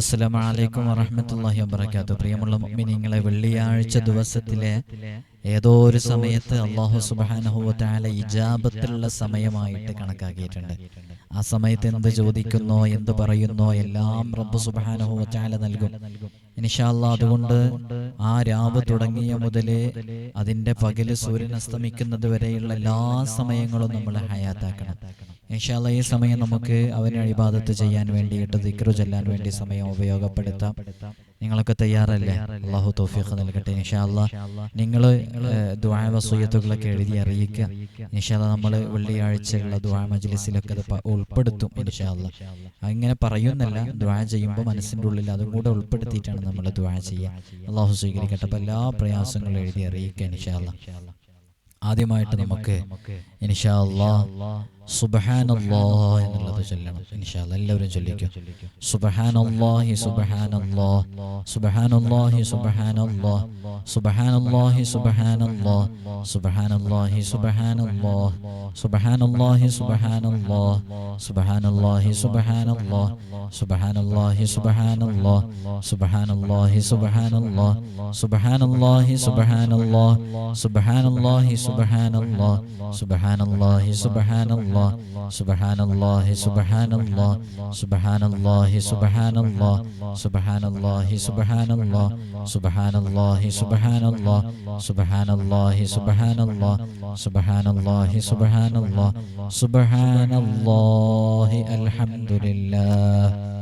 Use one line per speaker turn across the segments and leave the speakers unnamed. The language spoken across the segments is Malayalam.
അസ്സലാമു അലൈക്കും വറഹ്മത്തുള്ളാഹി വബറകാതുഹു. പ്രിയമുള്ള മുഅ്മിനീങ്ങളെ വെള്ളിയാഴ്ച ദിവസത്തിലെ ഏതോ ഒരു സമയത്ത് അള്ളാഹു സുബ്ഹാനഹു വതആല ഇജാബത്തുള്ള സമയമായിട്ട് കണക്കാക്കിയിട്ടുണ്ട്. ആ സമയത്ത് എന്ത് ചോദിക്കുന്നോ എന്ത് പറയുന്നോ എല്ലാം റബ്ബ് സുബ്ഹാനഹു വതആല നൽകും. ഇനിഷാല്ല അതുകൊണ്ട് ആ രാവ് തുടങ്ങിയ മുതൽ അതിന്റെ പകൽ സൂര്യൻ അസ്തമിക്കുന്നത് വരെയുള്ള എല്ലാ സമയങ്ങളും നമ്മൾ ഹയാത്താക്കണം. ഇൻഷാല്ല ഈ സമയം നമുക്ക് അവന് അഴിബാദത്ത് ചെയ്യാൻ വേണ്ടിയിട്ട് ദിക്റു ചെല്ലാൻ വേണ്ടി സമയം ഉപയോഗപ്പെടുത്താം. നിങ്ങളൊക്കെ തയ്യാറല്ലേ? അള്ളാഹു തോഫീഖ് നൽകട്ടെ. ഇൻഷാല്ല നിങ്ങൾ ദുആ വസൂയത്തുകളൊക്കെ എഴുതി അറിയിക്കുക. ഇൻഷാല്ല നമ്മൾ വെള്ളിയാഴ്ചയുള്ള ദ്വാ മജ്ലിസിലൊക്കെ അത് ഉൾപ്പെടുത്തും ഇൻഷാല്ല അങ്ങനെ പറയുന്നല്ല. ദുആ ചെയ്യുമ്പോൾ മനസ്സിന്റെ ഉള്ളിൽ അതും കൂടെ ഉൾപ്പെടുത്തിയിട്ടാണ് നമ്മൾ ദുആ ചെയ്യുക. അള്ളാഹു സ്വീകരിക്കട്ടെ. അപ്പോൾ എല്ലാ പ്രയാസങ്ങളും എഴുതി അറിയിക്കുക ഇൻഷാല്ല ആദ്യമായിട്ട് നമുക്ക് ഇൻഷാ അല്ലാ സുബ്ഹാനല്ലാഹ് എന്നുള്ളത് ചൊല്ലണം ഇൻഷാ അല്ലാ എല്ലാവരും ചൊല്ലിക്കും സുബ്ഹാനല്ലാഹി സുബ്ഹാനല്ലാഹ് സുബ്ഹാനല്ലാഹി സുബ്ഹാനല്ലാഹ് സുബ്ഹാനല്ലാഹി സുബ്ഹാനല്ലാഹ് സുബ്ഹാനല്ലാഹി സുബ്ഹാനല്ലാഹ് സുബ്ഹാനല്ലാഹി സുബ്ഹാനല്ലാഹ് സുബ്ഹാനല്ലാഹി സുബ്ഹാനല്ലാഹ് സുബ്ഹാനല്ലാഹി സുബ്ഹാനല്ലാഹ് സുബ്ഹാനല്ലാഹി സുബ്ഹാനല്ലാഹ് സുബ്ഹാനല്ലാഹി സുബ്ഹാനല്ലാഹ് സുബ്ഹാനല്ലാഹി സുബ്ഹാനല്ലാഹ് സുബ്ഹാനല്ലാഹി സുബഹാനല്ലാ സുബഹാനല്ലാഹി സുബഹാനല്ലാ സുബഹാനല്ലാഹി സുബഹാനല്ലാ സുബഹാനല്ലാഹി സുബഹാനല്ലാ സുബഹാനല്ലാഹി സുബഹാനല്ലാ സുബഹാനല്ലാഹി സുബഹാനല്ലാ സുബഹാനല്ലാഹി സുബഹാനല്ലാ സുബഹാനല്ലാഹി അൽഹംദുലില്ലാഹ്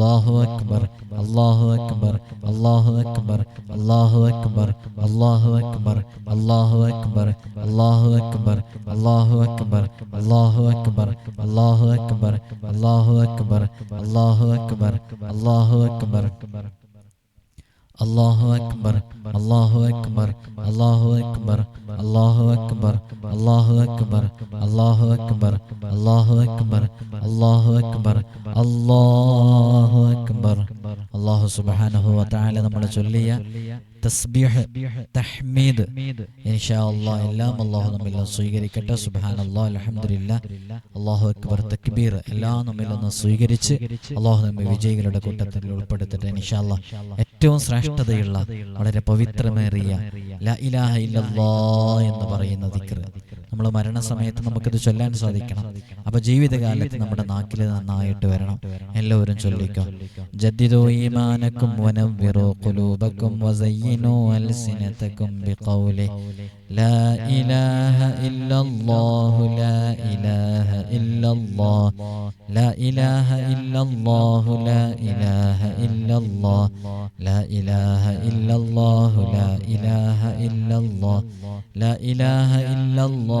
അള്ളാഹു അക്ബർ അള്ളാഹു അക്ബർ അള്ളാഹു അക്ബർ അള്ളാഹു അക്ബർ അള്ളാഹു അക്ബർ അള്ളാഹു അക്ബർ അള്ളാഹു അക്ബർ അള്ളാഹു അക്ബർ അള്ളാഹു അക്ബർ അള്ളാഹു അക്ബർ അള്ളാഹു അക്ബർ അള്ളാഹു അക്ബർ അള്ളാഹു അക്ബർ അള്ളാഹു അക്ബർ അള്ളാഹു അക്ബർ അള്ളാഹു അക്ബർ അള്ളാഹു അക്ബർ അള്ളാഹു അക്ബർ അള്ളാഹു അക്ബർ അള്ളാഹു അക്ബർ അള്ളാഹു അക്ബർ അള്ളാഹു അക്ബർ. അള്ളാഹു സുബാനഹു താല നമ്മൾ ചൊല്ലിയ തസ്ബീഹ് തഹ്മീദ്. ഇൻഷാ അല്ലാഹ് എല്ലാം നമ്മിൽ സ്വീകരിക്കട്ടെ. സുബ്ഹാനല്ലാഹ് അൽഹംദുലില്ലാഹ് അള്ളാഹു അക്ബർ തക്ബീർ എല്ലാം നമ്മിൽ നിന്ന് സ്വീകരിച്ച് അള്ളാഹു നമ്മെ വിജയികളുടെ കൂട്ടത്തിൽ ഉൾപ്പെടുത്തട്ടെ. ഇൻഷാ അല്ലാഹ് ഏറ്റവും ശ്രേഷ്ഠതയുള്ള വളരെ പവിത്രമേറിയ ലാ ഇലാഹ ഇല്ലല്ലാഹ് എന്ന് പറയുന്ന ദിക്ർ നമ്മൾ മരണസമയത്ത് നമുക്കിത് ചൊല്ലാൻ സാധിക്കണം. അപ്പൊ ജീവിതകാലത്ത് നമ്മുടെ നാക്കിൽ നന്നായിട്ട് വരണം. എല്ലാവരും ചൊല്ലിക്കോ. ജദ്ദിദോ ഈമാനക്കും വനവ്വിറോ ഖുലൂബക്കും വസയ്യിനോ അൽസിനതക്കും ബിഖൗലി. ലാ ഇലാഹ ഇല്ലല്ലാഹു ലാ ഇലാഹ ഇല്ലല്ലാഹ്. ലാ ഇലാഹ ഇല്ലല്ലാഹു ലാ ഇലാഹ ഇല്ലല്ലാഹ്. ലാ ഇലാഹ ഇല്ലല്ലാഹു ലാ ഇലാഹ ഇല്ലല്ലാഹ്. ലാ ഇലാഹ ഇല്ലല്ലാഹ്.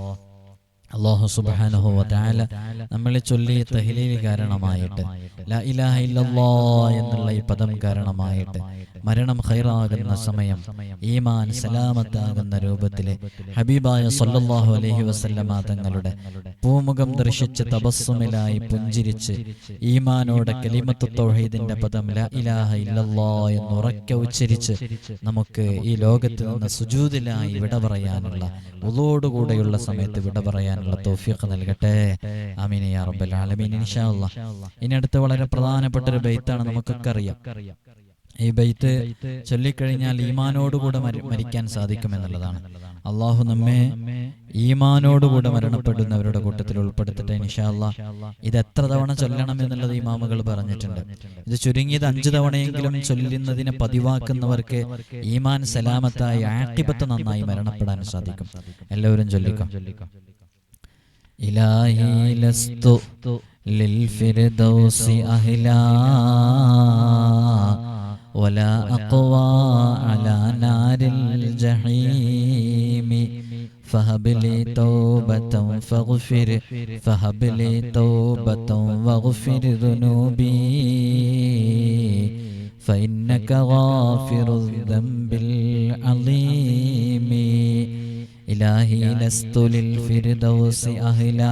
അള്ളാഹു സുബ്ഹാനഹു വതആല നമ്മളെ ചൊല്ലിയ തഹ്ലീൽ കാരണമായിട്ട് ലാ ഇലാഹ ഇല്ലല്ലാ എന്നുള്ള ഈ പദം കാരണമായിട്ട് മരണം ഹൈറാകുന്ന സമയം. ഈമാൻ സലാമത്താകുന്ന രൂപത്തിലെ ഹബീബായ സൊല്ലാഹു അലഹി വസല്ലമ തങ്ങളുടെ പൂമുഖം ദർശിച്ച് തപസ്സുമിലായി പുഞ്ചിരിച്ച് ഈമാനോടെ കലിമത്തു തൗഹീദിന്റെ പദം ലാ ഇലാഹ ഇല്ലല്ലാ എന്ന് ഉറക്കെ ഉച്ചരിച്ച് നമുക്ക് ഈ ലോകത്ത് നിന്ന് സുജൂതിലായി വിട പറയാനുള്ള ഉതോടുകൂടെയുള്ള സമയത്ത് വിട പറയാനുള്ള തോഫിയൊക്കെ നൽകട്ടെ. ആമീൻ യാ റബ്ബൽ ആലമീൻ. ഇൻഷാ ഇനി അടുത്ത വളരെ പ്രധാനപ്പെട്ട ഒരു ബൈത്താണ് നമുക്കൊക്കെ അറിയാം. ഈ ബൈത്ത് ചൊല്ലിക്കഴിഞ്ഞാൽ ഈമാനോടുകൂടെ മരി- മരിക്കാൻ സാധിക്കും എന്നുള്ളതാണ് അള്ളാഹു നമ്മെ ഈമാനോടുകൂടെ മരണപ്പെടുന്നവരുടെ കൂട്ടത്തിൽ ഉൾപ്പെടുത്തട്ടെ ഇൻഷാല്ല ഇത് എത്ര തവണ ചൊല്ലണം എന്നുള്ളത് ഇമാമുകൾ പറഞ്ഞിട്ടുണ്ട് ഇത് ചുരുങ്ങിയത് അഞ്ചു തവണയെങ്കിലും ചൊല്ലുന്നതിനെ പതിവാക്കുന്നവർക്ക് ഈമാൻ സലാമത്തായി ആക്കിബത്ത് നന്നായി മരണപ്പെടാൻ സാധിക്കും എല്ലാവരും ചൊല്ലിക്കും ഇലാഹി ലസ്തു للفردوس أهلا ولا أقوى على نار الجحيم. فهب لي توبة فاغفر فهب لي توبة واغفر ذنوبي. فإنك غافر الذنب العظيم. إلهي لست للفردوس أهلا.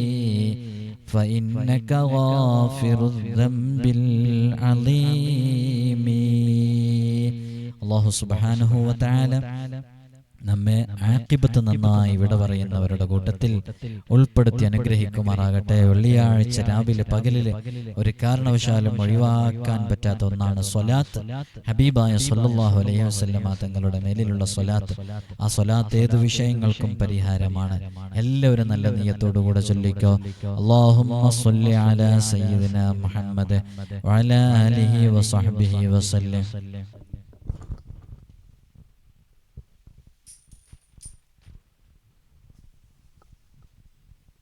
فإنك غافر الذنب العظيم الله سبحانه وتعالى നമ്മെ ആക്കിപത്ത് നന്നായി ഇവിടെ പറയുന്നവരുടെ കൂട്ടത്തിൽ ഉൾപ്പെടുത്തി അനുഗ്രഹിക്കുമാറാകട്ടെ. വെള്ളിയാഴ്ച രാവിലെ പകലിൽ ഒരു കാരണവശാലും ഒഴിവാക്കാൻ പറ്റാത്ത ഒന്നാണ് സ്വലാത്ത്. ഹബീബായ സൊല്ലാഹു അലൈഹി വസല്ലമ തങ്ങളുടെ മേലിലുള്ള സ്വലാത്ത്. ആ സ്വലാത്ത് ഏത് വിഷയങ്ങൾക്കും പരിഹാരമാണ്. എല്ലാവരും നല്ല നീയത്തോടുകൂടെ ചൊല്ലിക്കോ. സ്വല്ലി അലാ സയ്യിദിന മുഹമ്മദ് വഅലാ ആലിഹി വസഹ്ബിഹി വസല്ലം.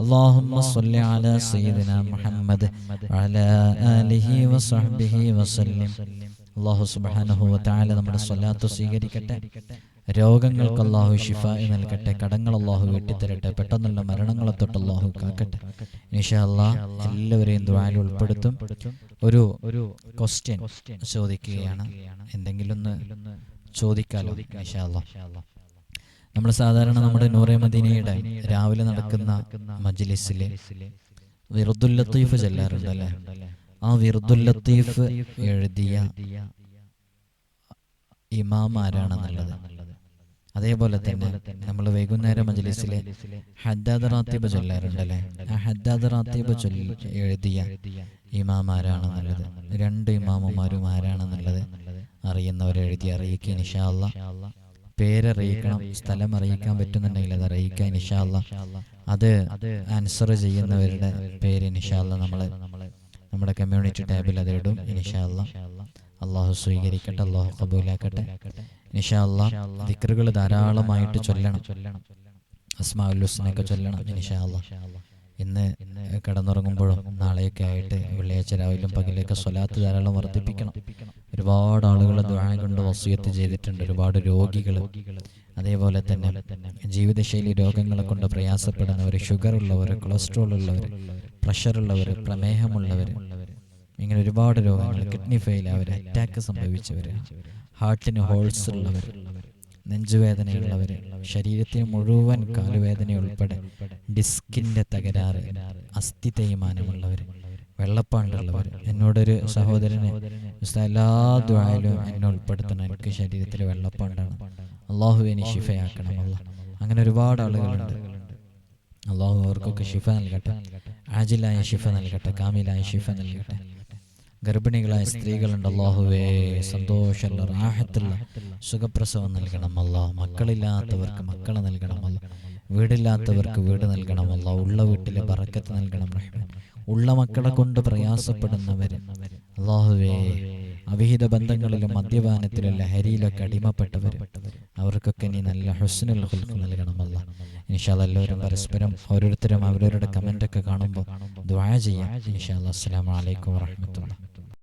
اللهم صل على سيدنا محمد وعلى آله وصحبه وسلم അള്ളാഹു സുബ്ഹാനഹു വതആല നമ്മുടെ സ്വലാത്ത് സ്വീകരിക്കട്ടെ രോഗങ്ങൾക്ക് അള്ളാഹു ഷിഫ നൽകട്ടെ കടങ്ങൾ അള്ളാഹു വെട്ടിത്തരട്ടെ പെട്ടെന്നുള്ള മരണങ്ങളെ തൊട്ട് അള്ളാഹു കാക്കട്ടെ ഇൻഷാ അള്ളാഹ് എല്ലാവരെയും ദ്വായിൽ ഉൾപ്പെടുത്തും ഒരു ഒരു ക്വസ്റ്റ്യൻ ചോദിക്കുകയാണ് എന്തെങ്കിലും ഒന്ന് ചോദിക്കാലോ ഇൻഷാ അള്ളാഹ് നമ്മൾ സാധാരണ നമ്മുടെ നൂറെ മദീനയുടെ രാവിലെ നടക്കുന്ന മജ്ലിസിലെ വിറുദുൽ ലത്തീഫ് ചെല്ലാറുണ്ട് അല്ലേ ആ വിറുദുൽ ലത്തീഫ് എഴുതിയ ഇമാം ആരാണെന്നുള്ളത് അതേപോലെ തന്നെ നമ്മൾ വൈകുന്നേരം മജ്ലിസിലെ ഹദ്ദാദ് റാത്തീബ് ചൊല്ലാറുണ്ട് അല്ലേ ആ ഹദ്ദാദ് റാത്തീബ് ചൊല്ലി എഴുതിയ ഇമാം ആരാണെന്നുള്ളത് രണ്ട് ഇമാമുമാരും ആരാണെന്നുള്ളത് അറിയുന്നവരെ എഴുതി അറിയിക്കുക നിഷാല്ല പേരറിയിക്കണം സ്ഥലം അറിയിക്കാൻ പറ്റുന്നുണ്ടെങ്കിൽ അത് അറിയിക്കാൻ നിഷാല്ല അത് ആൻസർ ചെയ്യുന്നവരുടെ പേര് നിഷാല്ല നമ്മൾ നമ്മുടെ കമ്മ്യൂണിറ്റി ടാബിൽ അത് ഇടും നിഷാല്ല അള്ളാഹു സ്വീകരിക്കട്ടെ അള്ളാഹു കബൂലാക്കട്ടെ. നിഷാല്ല ദിക്റുകൾ ധാരാളമായിട്ട് ചൊല്ലണം. അസ്മാഉല്ലുസ്നൊക്കെ ചൊല്ലണം നിഷാല്ല ഇന്ന് കിടന്നുറങ്ങുമ്പോഴും നാളെയൊക്കെ ആയിട്ട് വെള്ളിയാഴ്ച രാവിലും പകലൊക്കെ സ്വലാത്ത് ധാരാളം വർദ്ധിപ്പിക്കണം. ഒരുപാട് ആളുകൾ ദ്വാ കൊണ്ട് വസൂയത്ത് ചെയ്തിട്ടുണ്ട്. ഒരുപാട് രോഗികൾ അതേപോലെ തന്നെ ജീവിതശൈലി രോഗങ്ങളെ കൊണ്ട് പ്രയാസപ്പെടുന്നവർ ഷുഗർ ഉള്ളവർ കൊളസ്ട്രോൾ ഉള്ളവർ പ്രഷർ ഉള്ളവർ പ്രമേഹമുള്ളവർ ഇങ്ങനെ ഒരുപാട് രോഗങ്ങൾ കിഡ്നി ഫെയിൽ അവർ അറ്റാക്ക് സംഭവിച്ചവർ ഹാർട്ടിന് ഹോൾസ് ഉള്ളവർ നെഞ്ചുവേദനയുള്ളവർ ശരീരത്തിന് മുഴുവൻ കാലുവേദന ഉൾപ്പെടെ ഡിസ്കിന്റെ തകരാറ് അസ്ഥി തേയ്മാനമുള്ളവർ വെള്ളപ്പാണ്ടുള്ളവർ എന്നോടൊരു സഹോദരനെ എല്ലാ ദ്വായാലും എന്നെ ഉൾപ്പെടുത്തണം. എനിക്ക് ശരീരത്തിൽ വെള്ളപ്പാണ്ടാണ്. അള്ളാഹു എനി ഷിഫയാക്കണം അല്ല അങ്ങനെ ഒരുപാട് ആളുകളുണ്ട്. അള്ളാഹു അവർക്കൊക്കെ ഷിഫ നൽകട്ടെ. ആജിലായ ഷിഫ നൽകട്ടെ. കാമിലായ ഷിഫ നൽകട്ടെ. ഗർഭിണികളായ സ്ത്രീകളുണ്ട് അള്ളാഹുവേ. സന്തോഷമുള്ള റാഹത്തുള്ള സുഖപ്രസവം നൽകണം അല്ല മക്കളില്ലാത്തവർക്ക് മക്കളെ നൽകണം അല്ല വീടില്ലാത്തവർക്ക് വീട് നൽകണം അല്ല ഉള്ള വീട്ടിലെ പറക്കത്ത് നൽകണം റഹ്മാൻ ഉള്ള മക്കളെ കൊണ്ട് പ്രയാസപ്പെടുന്നവർ അള്ളാഹുവേ അവിഹിത ബന്ധങ്ങളിലും മദ്യപാനത്തിലും ലഹരിയിലൊക്കെ അടിമപ്പെട്ടവരും. അവർക്കൊക്കെ നീ നല്ല ഹുസ്നുൽ ഹുൽക്ക് നൽകണമല്ല. ഇൻഷാല്ല എല്ലാവരും പരസ്പരം ഓരോരുത്തരും അവരവരുടെ കമന്റൊക്കെ കാണുമ്പോൾ ദ്വാ ചെയ്യാം. ഇൻഷാല്ല. അസ്സാം വലൈക്കും വാഹമത്തുള്ള